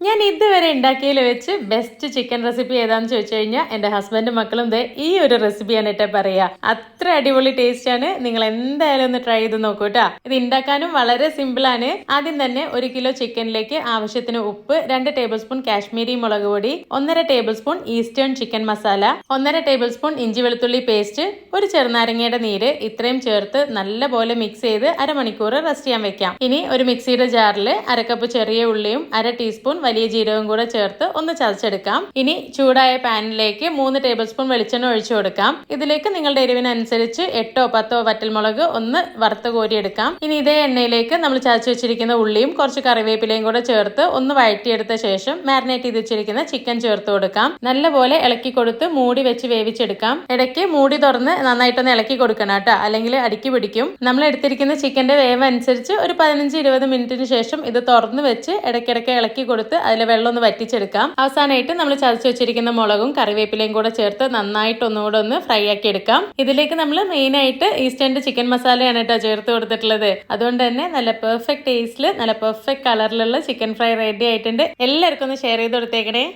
ഞാൻ ഇതുവരെ ഉണ്ടാക്കിയതിൽ വെച്ച് ബെസ്റ്റ് ചിക്കൻ റെസിപ്പി ഏതാന്ന് ചോദിച്ചു കഴിഞ്ഞാൽ എന്റെ ഹസ്ബൻഡും മക്കളും ദേ ഈ ഒരു റെസിപ്പിയാണ് ഏറ്റവും പറയാ അത്ര അടിപൊളി ടേസ്റ്റ് ആണ്. നിങ്ങൾ എന്തായാലും ഒന്ന് ട്രൈ ചെയ്ത് നോക്കൂ കേട്ടോ. ഇത് ഉണ്ടാക്കാനും വളരെ സിമ്പിൾ ആണ്. ആദ്യം തന്നെ ഒരു കിലോ ചിക്കനിലേക്ക് ആവശ്യത്തിന് ഉപ്പ് രണ്ട് ടേബിൾ സ്പൂൺ കാശ്മീരി മുളക് പൊടി ഒന്നര tablespoon Eastern chicken masala ഒന്നര ടേബിൾ സ്പൂൺ ഇഞ്ചി വെളുത്തുള്ളി പേസ്റ്റ് ഒരു ചെറുനാരങ്ങയുടെ നീര് ഇത്രയും ചേർത്ത് നല്ലപോലെ മിക്സ് ചെയ്ത് അരമണിക്കൂർ റെസ്റ്റ് ചെയ്യാൻ വെക്കാം. ഇനി ഒരു മിക്സിയുടെ ജാറിൽ അരക്കപ്പ് ചെറിയ ഉള്ളിയും അര ടീസ്പൂൺ വലിയ ജീരകവും കൂടെ ചേർത്ത് ഒന്ന് ചതച്ചെടുക്കാം. ഇനി ചൂടായ പാനിലേക്ക് മൂന്ന് ടേബിൾ സ്പൂൺ വെളിച്ചെണ്ണ ഒഴിച്ചു കൊടുക്കാം. ഇതിലേക്ക് നിങ്ങളുടെ എരിവിനനുസരിച്ച് എട്ടോ പത്തോ വറ്റൽമുളക് ഒന്ന് വറുത്ത് കോരിയെടുക്കാം. ഇനി ഇതേ എണ്ണയിലേക്ക് നമ്മൾ ചതച്ചു വെച്ചിരിക്കുന്ന ഉള്ളിയും കുറച്ച് കറിവേപ്പിലയും കൂടെ ചേർത്ത് ഒന്ന് വഴറ്റിയെടുത്ത ശേഷം മാരിനേറ്റ് ചെയ്ത് വെച്ചിരിക്കുന്ന ചിക്കൻ ചേർത്ത് കൊടുക്കാം. നല്ലപോലെ ഇളക്കി കൊടുത്ത് മൂടി വെച്ച് വേവിച്ചെടുക്കാം. ഇടയ്ക്ക് മൂടി തുറന്ന് നന്നായിട്ടൊന്ന് ഇളക്കി കൊടുക്കണം കേട്ടോ. അല്ലെങ്കിൽ അടുക്കി പിടിക്കും. നമ്മൾ എടുത്തിരിക്കുന്ന ചിക്കന്റെ വേവ് അനുസരിച്ച് ഒരു പതിനഞ്ച് ഇരുപത് മിനിറ്റിന് ശേഷം ഇത് തുറന്ന് വെച്ച് ഇടയ്ക്കിടയ്ക്ക് ഇളക്കി കൊടുത്ത് അതിലെ വെള്ളം ഒന്ന് വറ്റിച്ചെടുക്കാം. അവസാനമായിട്ട് നമ്മൾ ചതച്ച് വെച്ചിരിക്കുന്ന മുളകും കറിവേപ്പിലയും കൂടെ ചേർത്ത് നന്നായിട്ട് ഒന്നുകൂടെ ഒന്ന് ഫ്രൈ ആക്കി എടുക്കാം. ഇതിലേക്ക് നമ്മൾ മെയിൻ ആയിട്ട് ഈസ്റ്റേൺ ചിക്കൻ മസാലയാണ് കേട്ടോ ചേർത്ത് കൊടുത്തിട്ടുള്ളത്. അതുകൊണ്ട് തന്നെ നല്ല പെർഫെക്റ്റ് ടേസ്റ്റിൽ നല്ല പെർഫെക്റ്റ് കളറിലുള്ള ചിക്കൻ ഫ്രൈ റെഡി ആയിട്ടുണ്ട്. എല്ലാവർക്കും ഒന്ന് ഷെയർ ചെയ്ത് കൊടുത്തേക്കണേ.